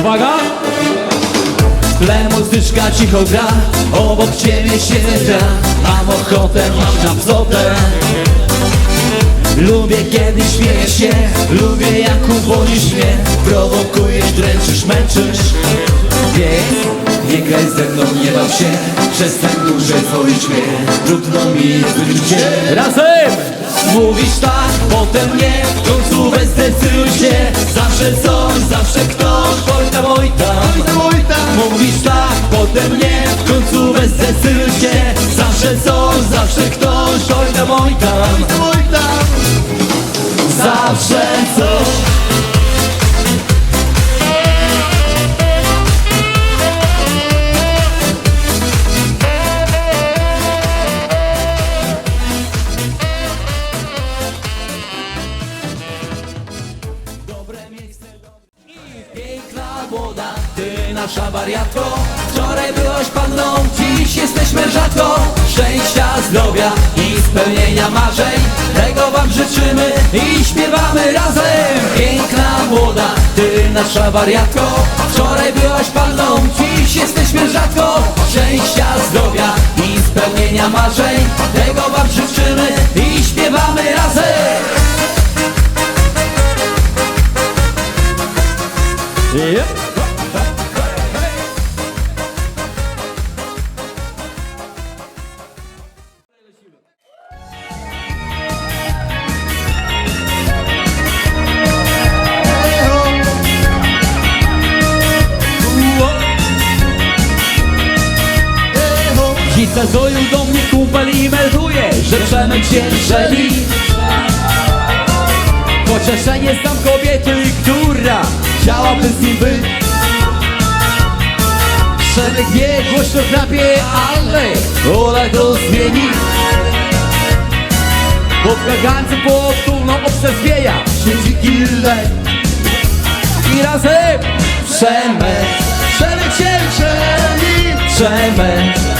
Uwaga! Tle muzyczka cicho gra, obok ciebie gra Mam ochotę, mam na wzotę Lubię kiedy śmiejesz się, lubię jak uwolisz mnie. Prowokujesz, dręczysz, męczysz. Więc nie graj ze mną, nie baw się. Przestań dłużej wolić mnie. Trudno mi jest być Razem! Mówisz tak, potem nie. W końcu zdecyduj się. Zawsze coś, zawsze ktoś. Wojta, Wojta. Mówisz tak, potem nie Szczęścia, zdrowia i spełnienia marzeń. Tego wam życzymy i śpiewamy razem. Piękna młoda, ty nasza wariatko. Wczoraj Dziś zadzwonił do mnie kumpel i melduje, że Przemek się żeni Chociaż ja nie znam kobiety, która chciałaby z nim być. Przemek wie, głośno chrapie, ale ona to zmieni Pod kagańcem potulną obserwieja siedzi gildę I razem Przemek, Przemek się żeni Przemek,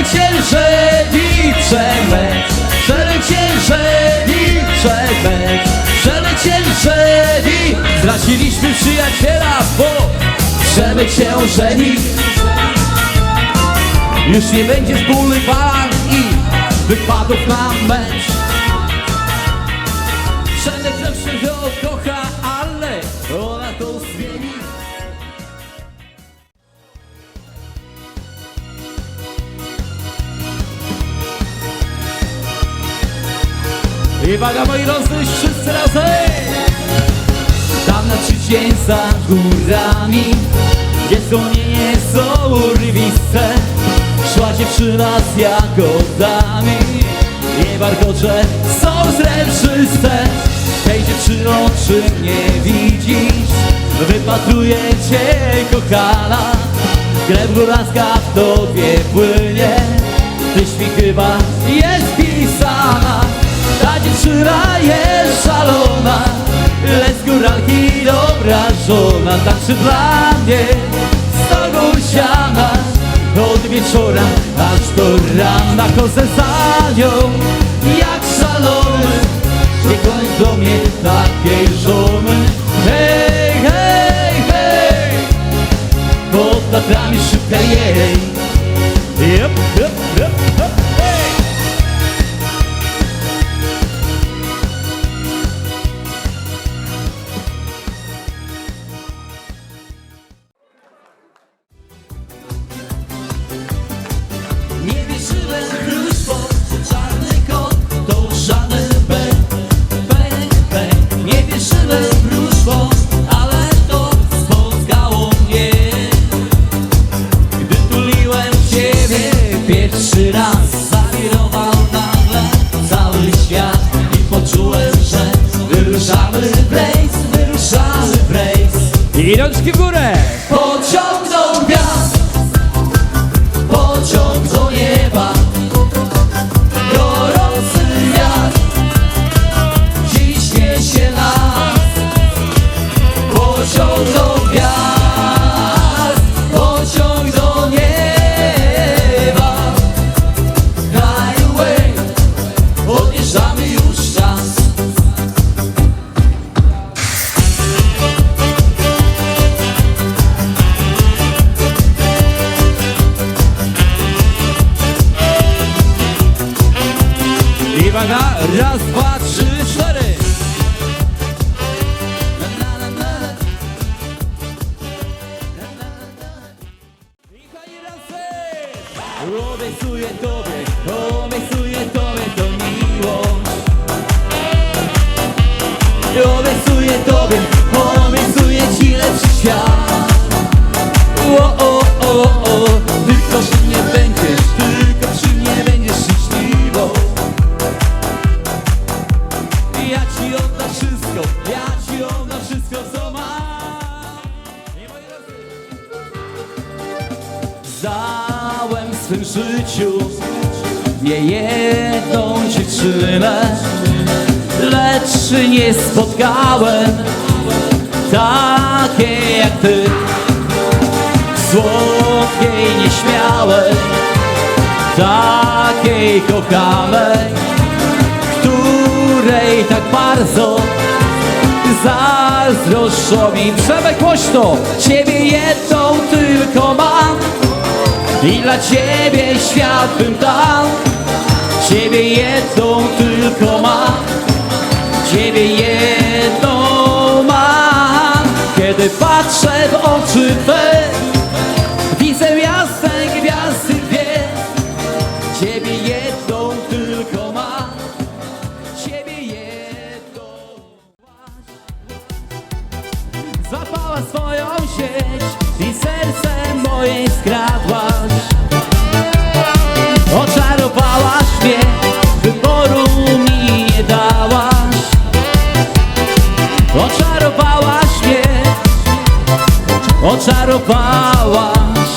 Przemek się żeni Przemek, Przemek się żeni Przemek, Przemek się żeni Straciliśmy przyjaciela, bo Przemek się żeni Już nie będzie wspólny balan i wypadów na mecz I uwaga moi drodzy, wszyscy razem! Tam na Czycie za górami Gdzie wspomnienie są urwiste. Szła dziewczyna z jagodami. Nie warkocze są zręczyste. Tej dziewczyno czy nie widzisz? Wypatruje cię kochana. Krew góraska w tobie płynie. Tyś mi chyba jest pisana Ta dziewczyna jest szalona Lecz góralki dobra żona Tańczy dla mnie z tobą siana Od wieczora aż do rana. Chodzę za nią jak szalony I rączki w górę! Pociągnął Obiecuję Tobie, obiecuję Tobie to miło Obiecuję Tobie, obiecuję Ci lepszy świat o, o, o, o. Tylko przy mnie będziesz, tylko przy mnie będziesz szczęśliwą Ja Ci oddam wszystko, ja Ci oddam życiu. Nie jedną dziewczynę Lecz nie spotkałem takiej jak ty. Słodkiej, nieśmiałej Takiej kochanej Której tak bardzo Zazdroszczą mi. Przemek głośno! Ciebie jedną tylko mam I dla Ciebie świat bym dał. Ciebie jedną tylko mam Ciebie jedną mam Kiedy patrzę w oczy Oczarowałaś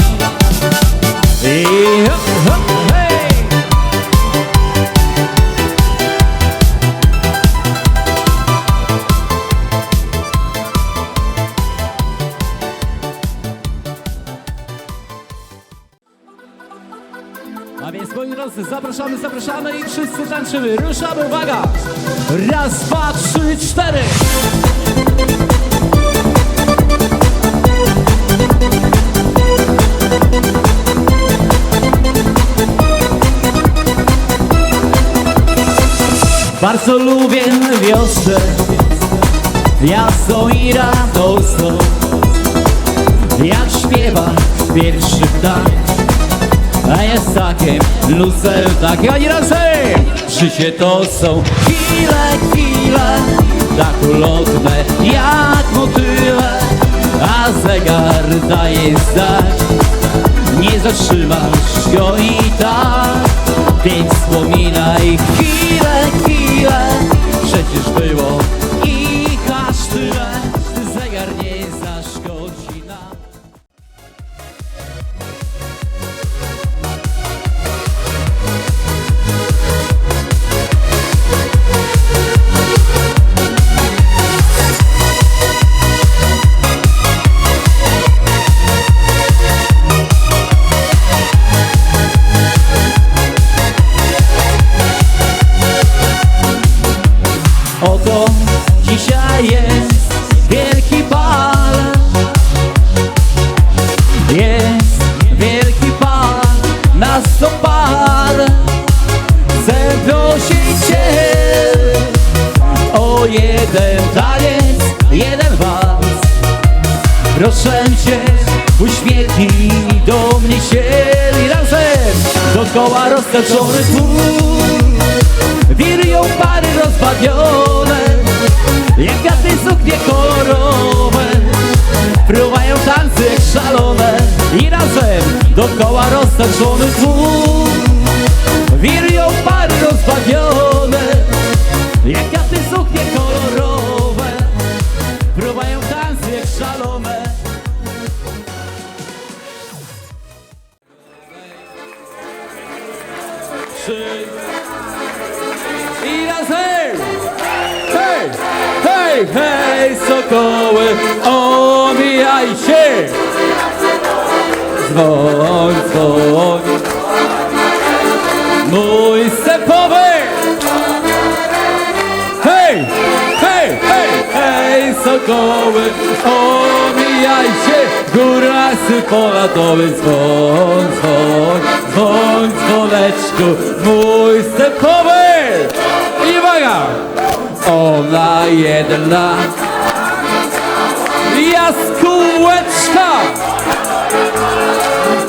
I ho, ho, hej! A więc moi drodzy, zapraszamy, zapraszamy i wszyscy tańczymy. Ruszamy, uwaga! Raz, dwa, trzy, cztery! Bardzo lubię wiosnę Jasną i radosną Jak śpiewa pierwszy ptak A jest takim lucem takie oni razem! Życie to są chwile, chwile Tak ulotne jak motyle A zegar daje znać. Nie zatrzymasz go i tak Więc wspominaj chwilę, Proszę Cię, do mnie się i razem. Dookoła roztaczony tłum Wirują pary rozbawione. Jak kwiaty suknie kolorowe Fruwają tańce szalone. I razem dookoła roztaczony tłum hej, sokoły, omijajcie! Dzwoń, dzwoń, mój stepowy! Hej, hej, hej, hej, sokoły, omijajcie! Górasy polatowy, dzwoń, dzwoń, dzwoń, dzwoneczku, mój stepowy! Ona jedna jaskółeczka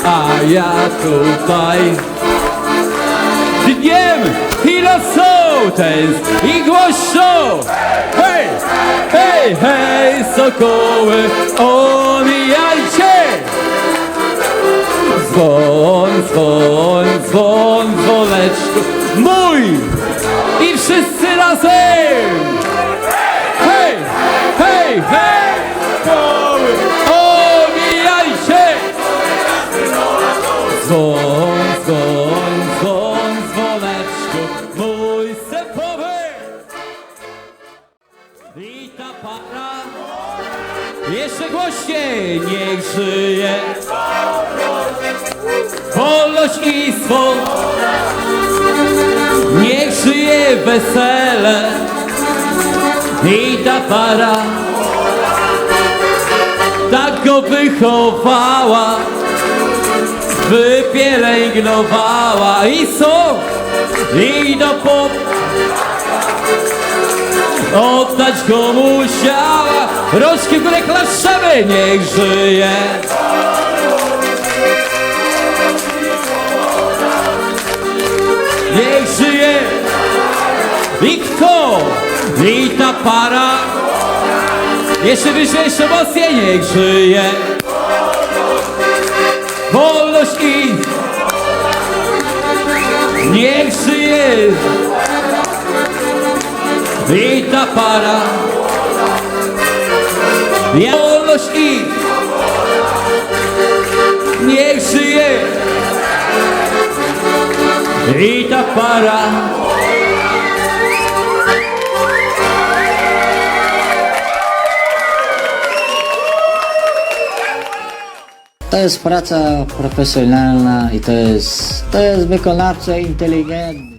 A ja tutaj Dniem i nocą i głośno Hej, sokoły, omijajcie! Dzwon, dzwon, dzwon, dzwoneczku mój! I wszyscy razem! Hej, hej, hej! Sokoły, omijajcie! Dzwon, dzwon, dzwon, dzwoneczku mój stepowy! I ta para jeszcze głośniej niech żyje Wolność i swoboda Niech żyje wesele I ta para go wychowała Wypielęgnowała I są I do pop Oddać go musiała. Rączki w górę klaszczemy Niech żyje. Niech żyje. I kto? I ta para Jeszcze wyżej, jeszcze mocniej Niech żyje. Wolność i Niech żyje. I ta para. Wolność i Niech żyje. I ta para To jest praca profesjonalna i to jest, to jest wykonawca inteligentny.